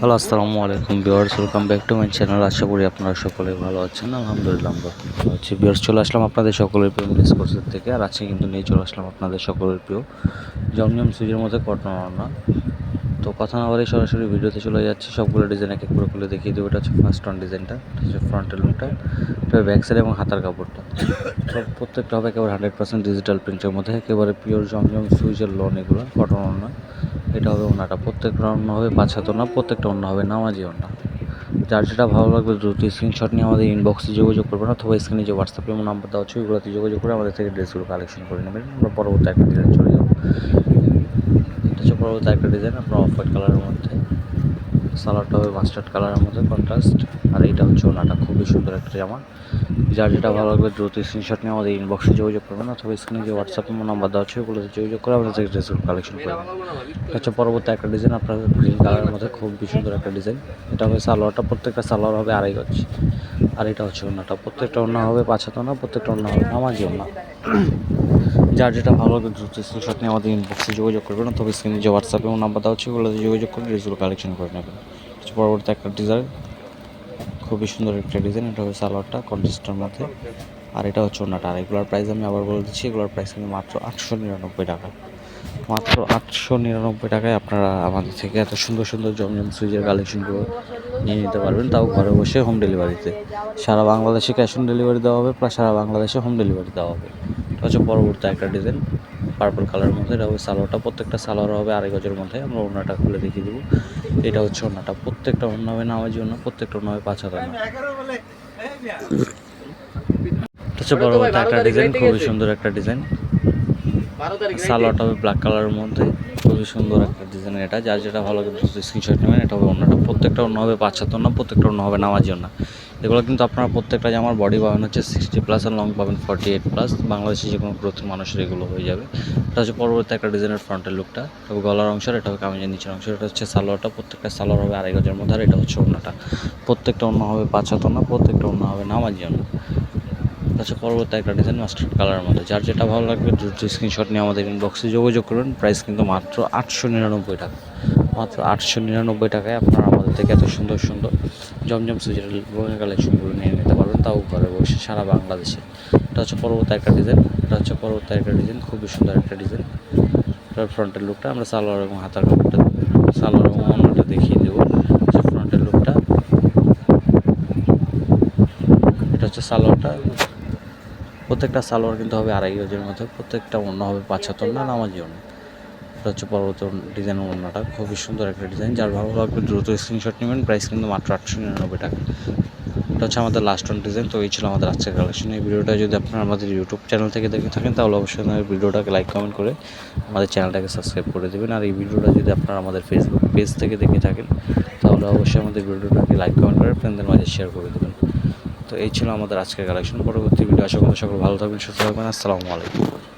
Hello, আসসালামু আলাইকুম viewers welcome back to my channel আশা করি আপনারা সকলে ভালো আছেন। আলহামদুলিল্লাহ, আমরা ভালো আছি। বিয়ার্স চলে আসলাম আপনাদের সকলের প্রিয় মিস কোর্সের থেকে। আর আজকে কিন্তু নিয়ে চলে আসলাম আপনাদের সকলের প্রিয় জমজম সুইজের মধ্যে কটন না তো কথা না বলে সরাসরি ভিডিওতে চলে যাচ্ছি। সবগুলো ডিজাইন এক এক করে খুলে দেখিয়ে দেবো। এটা হচ্ছে ফার্স্ট অন ডিজাইনটা এটা হচ্ছে ফ্রন্টের লুকটা এটা ব্যাক সাইড এবং হাতার কাপড়টা। সব প্রত্যেকটা হবে একেবারে হান্ড্রেড পার্সেন্ট ডিজিটাল প্রিন্টের মধ্যে, একেবারে পিওর জমজম সুইজের লোন এগুলো কটন না। এটা হবে ওনাটা। প্রত্যেকটা অন্য হবে পাঁচ হাত না প্রত্যেকটা অন্য হবে নামাজি ওনা যার যেটা ভালো লাগবে দ্রুত স্ক্রিনশট নিয়ে আমাদের ইনবক্সে যোগাযোগ করবেন অথবা স্ক্রিনে যে হোয়াটসঅ্যাপে নাম্বার দেওয়া আছে, ওইগুলোতে যোগাযোগ করে আমাদের থেকে ড্রেসগুলো কালেকশন করে নেবেন। আমরা পরবর্তী একটা ডিজাইন চলে যাব। হচ্ছে পরবর্তী একটা ডিজাইন আপনার অফ হোয়াইট কালারের মধ্যে। সালোয়ারটা হবে মাস্টার্ড কালারের মধ্যে কন্ট্রাস্ট আর এইটা হচ্ছে ওনাটা, খুবই সুন্দর একটা জামা। যার যেটা ভালো লাগবে, দ্রুত স্ক্রিনশট নিয়ে আমাদের ইনবক্সে যোগাযোগ করবেন, অথবা স্ক্রিনে যে হোয়াটসঅ্যাপ নাম্বার দেওয়া আছে, ওগুলোতে যোগাযোগ করে আমাদের থেকে ড্রেসগুলো কালেকশন করবেন হচ্ছে পরবর্তী একটা ডিজাইন আপনার গ্রিন কালারের মধ্যে খুবই সুন্দর একটা ডিজাইন এটা হবে সালোয়ারটা, প্রত্যেকটা সালোয়ার হবে আড়াই গজ। আর এটা হচ্ছে ওনাটা, প্রত্যেকটা ওনা হবে পাঁচ হাত ওনা প্রত্যেকটা ওনা হবে নামাজি ওনা যার যেটা ভালো লাগবে দ্রুত স্ক্রিনশট নিয়ে আমাদের ইনবক্সে যোগাযোগ করবেন অথবা স্ক্রিনে যে হোয়াটসঅ্যাপ এবং নাম্বার দেওয়া হচ্ছে ওগুলোতে যোগাযোগ করে ড্রেসগুলো কালেকশন করে নেবেন। হচ্ছে পরবর্তী একটা ডিজাইন খুবই সুন্দর একটা ডিজাইন এটা হবে সালোয়ারটা কন্ট্রাস্টের মধ্যে। আর এটা হচ্ছে ওনাটা আর এগুলোর প্রাইস আমি আবার বলে দিচ্ছি, এগুলোর প্রাইস কিন্তু মাত্র আটশো নিরানব্বই টাকা। মাত্র আটশো নিরানব্বই টাকায় আপনারা আমাদের থেকে এত সুন্দর সুন্দর জমজম সুইচের কালেকশনগুলো নিয়ে নিতে পারবেন। তাও ঘরে বসে হোম ডেলিভারিতে সারা বাংলাদেশে ক্যাশ অন ডেলিভারি দেওয়া হবে, প্লাস সারা বাংলাদেশে হোম ডেলিভারি দেওয়া হবে। এটা হচ্ছে পরবর্তী একটা ডিজাইন পার্পল কালারের মধ্যে। এটা হবে সালোয়ারটা প্রত্যেকটা সালোয়ার হবে আড়াই গজের মধ্যে। আমরা ওনাটা খুলে দেখিয়ে দেবো। এটা হচ্ছে ওনাটা প্রত্যেকটা অন্য হবে নামাজি অন্য প্রত্যেকটা অন্য হবে পাঁচ হাজার হচ্ছে পরবর্তী একটা ডিজাইন খুবই সুন্দর একটা ডিজাইন সালোয়ারটা হবে ব্ল্যাক কালারের মধ্যে। খুবই সুন্দর একটা ডিজাইন এটা। যার যেটা ভালো লাগে স্ক্রিনশট নেবেন। এটা হবে অন্যটা প্রত্যেকটা অন্য হবে পাঁচ সাত অন্য প্রত্যেকটা অন্য হবে নামাজি অন্য এগুলো কিন্তু আপনারা প্রত্যেকটা জামার বডি পাবেন হচ্ছে সিক্সটি প্লাস আর লং পাবেন ফর্টি এইট প্লাস বাংলাদেশে যে কোনো গ্রোথের মানুষের এগুলো হয়ে যাবে। এটা হচ্ছে পরবর্তী একটা ডিজাইনের ফ্রন্টের লুকটা তবে গলার অংশ এটা হবে কামিজের নিচের অংশ। এটা হচ্ছে সালোয়ারটা, প্রত্যেকটা সালোয়ার হবে আড়াই গজের মধ্যে। আর এটা হচ্ছে অন্যটা প্রত্যেকটা অন্য হবে পাঁচ হাত অন্য প্রত্যেকটা অন্য হবে নামাজি অন্য আচ্ছা পরবর্তী একটা ডিজাইন মাস্টার্ড কালারের মধ্যে। যার যেটা ভালো লাগবে, দ্রুত স্ক্রিনশট নিয়ে আমাদের ইনবক্সে যোগাযোগ করুন। প্রাইস কিন্তু মাত্র আটশো নিরানব্বই টাকা। মাত্র আটশো নিরানব্বই টাকায় আপনারা থেকে এত সুন্দর সুন্দর জমজম সুজের বই কালেকশনগুলো নিয়ে নিতে পারবেন, তাও ঘরে বসে সারা বাংলাদেশে। এটা হচ্ছে পরবর্তী একটা ডিজাইন এটা হচ্ছে পরবর্তী একটা ডিজাইন খুবই সুন্দর একটা ডিজাইন এটার ফ্রন্টের লুকটা আমরা সালোয়ার এবং হাতার কাপড়টা সালোয়ার এবং অন্যটা দেখিয়ে দেবো। ফ্রন্টের লুকটা এটা হচ্ছে সালোয়ারটা। প্রত্যেকটা সালোয়ার কিন্তু হবে আড়াই গজের মধ্যে প্রত্যেকটা অন্য হবে পাঁচ হাত না নামাজি অন্য। এটা হচ্ছে পরবর্তী ডিজাইন অন্যটা খুবই সুন্দর একটা ডিজাইন, যার ভালো লাগবে দ্রুত স্ক্রিনশট নেবেন। প্রাইস কিন্তু মাত্র আটশো নিরানব্বই টাকা। এটা হচ্ছে আমাদের লাস্ট অন ডিজাইন তো এই ছিল আমাদের আজকের কালেকশন এই ভিডিওটা যদি আপনারা আমাদের ইউটিউব চ্যানেল থেকে দেখে থাকেন, তাহলে অবশ্যই আমাদের ভিডিওটাকে লাইক কমেন্ট করে আমাদের চ্যানেলটাকে সাবস্ক্রাইব করে দেবেন। আর এই ভিডিওটা যদি আপনারা আমাদের ফেসবুক পেজ থেকে দেখে থাকেন, তাহলে অবশ্যই আমাদের ভিডিওটাকে লাইক কমেন্ট করে ফ্রেন্ডদের মাঝে শেয়ার করে দেবেন। তো এই ছিল আমাদের আজকের কালেকশন পরবর্তী ভিডিও আশা করি সকল ভালো থাকবেন, সুস্থ থাকবেন। আসসালামু আলাইকুম।